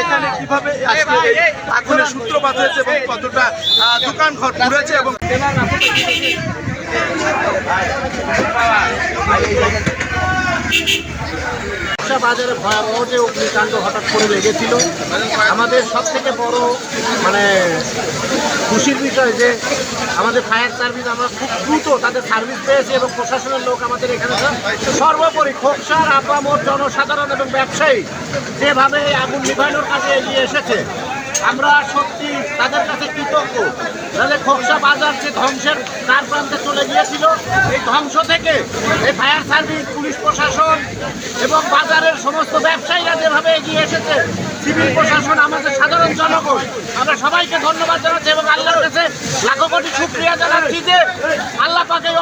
এখানে কীভাবে আগুনের সূত্রপাত হয়েছে এবং কতটা দোকান ঘর পুড়েছে এবং বাজারে ভয়াবহ যে অগ্নিকাণ্ড হঠাৎ করে লেগেছিল। আমাদের সব থেকে বড় মানে খুশির বিষয় যে, আমাদের ফায়ার সার্ভিস আমরা খুব দ্রুত তাদের সার্ভিস পেয়েছে এবং প্রশাসনের লোক আমাদের এখানে সর্বোপরি খোকসার আপামোর জনসাধারণ এবং ব্যবসায়ী যেভাবে আগুন নিভানোর কাজে এগিয়ে এসেছে আমরা সত্যি তাদের কাছে কৃতজ্ঞ। তাহলে খোকসা বাজার যে ধ্বংসের দ্বার প্রান্তে চলে গিয়েছিল, এই ধ্বংস থেকে এই ফায়ার সার্ভিস, পুলিশ প্রশাসন এবং বাজারের সমস্ত ব্যবসায়ীরা যেভাবে এগিয়ে এসেছে, সিভিল প্রশাসন, আমাদের সাধারণ জনগণ, আমরা সবাইকে ধন্যবাদ জানাচ্ছি এবং আল্লাহর কাছে লাখো কোটি শুক্রিয়া জানাচ্ছি যে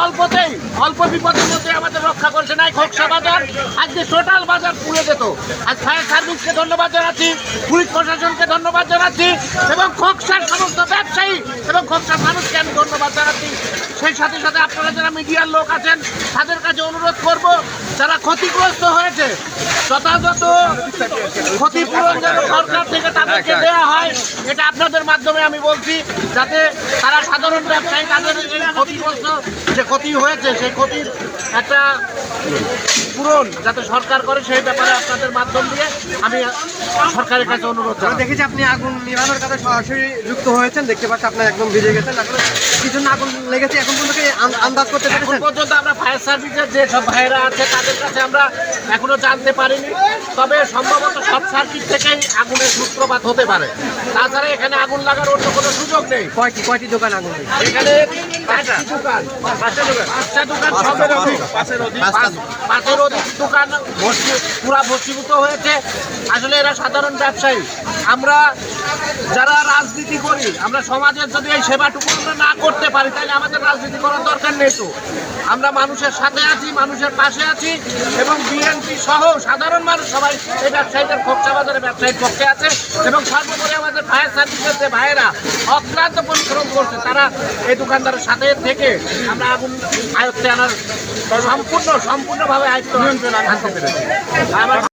অল্পতেই, অল্প বিপদের মধ্যে আমাদের রক্ষা করছে নাই খোকসা বাজার। আজকে টোটাল বাজার পুড়ে যেত। আজ ফায়ার সার্ভিসকে ধন্যবাদ জানাচ্ছি, পুলিশ প্রশাসনকে ধন্যবাদ জানাচ্ছি, এবং খোকসার সমস্ত ব্যবসায়ী এবং খোকসার মানুষকে সেই সাথে সাথে আপনারা যারা মিডিয়ার লোক আছেন তাদের কাছে অনুরোধ করব যারা ক্ষতিগ্রস্ত হয়েছে যথাযথ ক্ষতিপূরণ যেন সরকার থেকে তাদেরকে দেওয়া হয় এটা আপনাদের মাধ্যমে আমি বলছি যাতে তারা সাধারণ ব্যবসায়ী তাদের ক্ষতিগ্রস্ত যে ক্ষতি হয়েছে সেই ক্ষতির একটা পূরণ যাতে সরকার করে সেই ব্যাপারে আপনাদের মাধ্যম দিয়ে আমি সরকারের কাছে অনুরোধ আমরা জানাই। দেখেছি আপনি আগুন নিভানোর কাছে সরাসরি যুক্ত হয়েছেন দেখতে পাচ্ছি আপনার একদম ভিজে গেছেন। আসলে কি জন্য আগুন লেগেছে এখন পর্যন্ত কি আন্দাজ করতে এখন পেরেছেন? পর্যন্ত আমরা ফায়ার সার্ভিসের যে সব ভাইয়েরা আছে তাদের কাছে আমরা এখনও জানতে পারিনি। তবে সম্ভবত সব সার্কিট থেকেই আগুনের সূত্রপাত হতে পারে। তাছাড়া এখানে আগুন লাগার অন্য কোনো সুযোগ নেই। কয়টি কয়টি দোকান আগুন এখানে পাঁচটি দোকান। পাঁচটা দোকান। পাঁচটা দোকান সবের অধিক পাঁচের দোকান পুরা ভর্তিভূত হয়েছে। আসলে এরা সাধারণ ব্যবসায়ী। আমরা যারা রাজনীতি করি আমরা সমাজের যদি এই সেবাটুকু আমরা না করতে পারি তাহলে আমাদের রাজনীতি করার দরকার নেই তো। আমরা মানুষের সাথে আছি মানুষের পাশে আছি এবং বিএনপি সহ সাধারণ মানুষ সবাই এই ব্যবসায়ীদের খোকসা বাজারে ব্যবসায়ীর পক্ষে আছে এবং সর্বোপরি আমাদের ফায়ার সার্ভিসের যে ভাইয়েরা অক্লান্ত পরিশ্রম করছে তারা এই দোকানদারের সাথে থেকে আমরা আগুন আয়ত্তে আনার সম্পূর্ণ সম্পূর্ণভাবে আয়ত্ত আনতে পেরেছি।